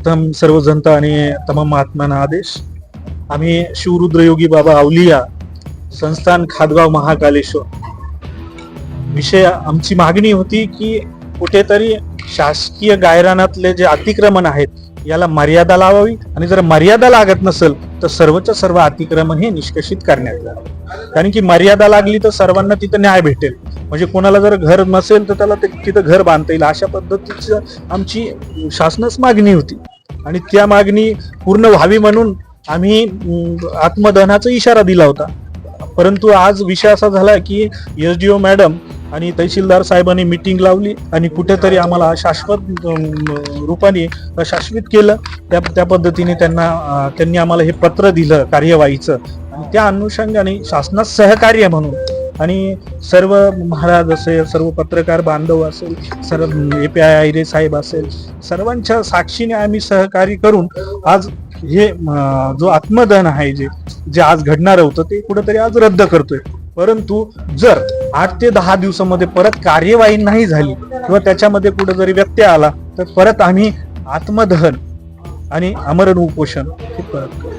प्रथम सर्व जनता आणि तमाम महात्म्यांना आदेश. आम्ही शिवरुद्रयोगी बाबा अवलिया संस्थान खादगाव महाकालेश्वर. विषय आमची मागणी होती की कुठेतरी शासकीय गायरानातले जे अतिक्रमण आहेत याला मर्यादा लावावी आणि जर मर्यादा लागत नसेल तर सर्वच्या सर्व अतिक्रमण हे निष्कषित करण्यात यावं. कारण की मर्यादा लागली तर सर्वांना तिथं न्याय भेटेल. म्हणजे कोणाला जर घर नसेल तर त्याला ते तिथं घर बांधता येईल. अशा पद्धतीची आमची शासनास मागणी होती. आणि त्या मागणी पूर्ण व्हावी म्हणून आम्ही आत्मदहनाचा इशारा दिला होता. परंतु आज विषय असा झाला की एस डी ओ मॅडम आणि तहसीलदार साहेबांनी मिटिंग लावली आणि कुठेतरी आम्हाला शाश्वत रूपाने शाश्वत केलं. त्या त्या पद्धतीने त्यांना त्यांनी आम्हाला हे पत्र दिलं कार्यवाहीचं. आणि त्या अनुषंगाने शासनात सहकार्य म्हणून आणि सर्व महाराज असेल सर्व पत्रकार बांधव असेल सर्व ए पी आय आयरे साहेब असेल सर्वांच्या साक्षीने आम्ही सहकार्य करून आज हे जो आत्मदहन आहे जे जे आज घडणार होतं ते कुठेतरी आज रद्द करतोय. परंतु जर आठ ते दहा दिवसामध्ये परत कार्यवाही नाही झाली किंवा त्याच्यामध्ये कुठे जरी व्यत्यय आला तर परत आम्ही आत्मदहन आणि अमरण उपोषण हे परत करू.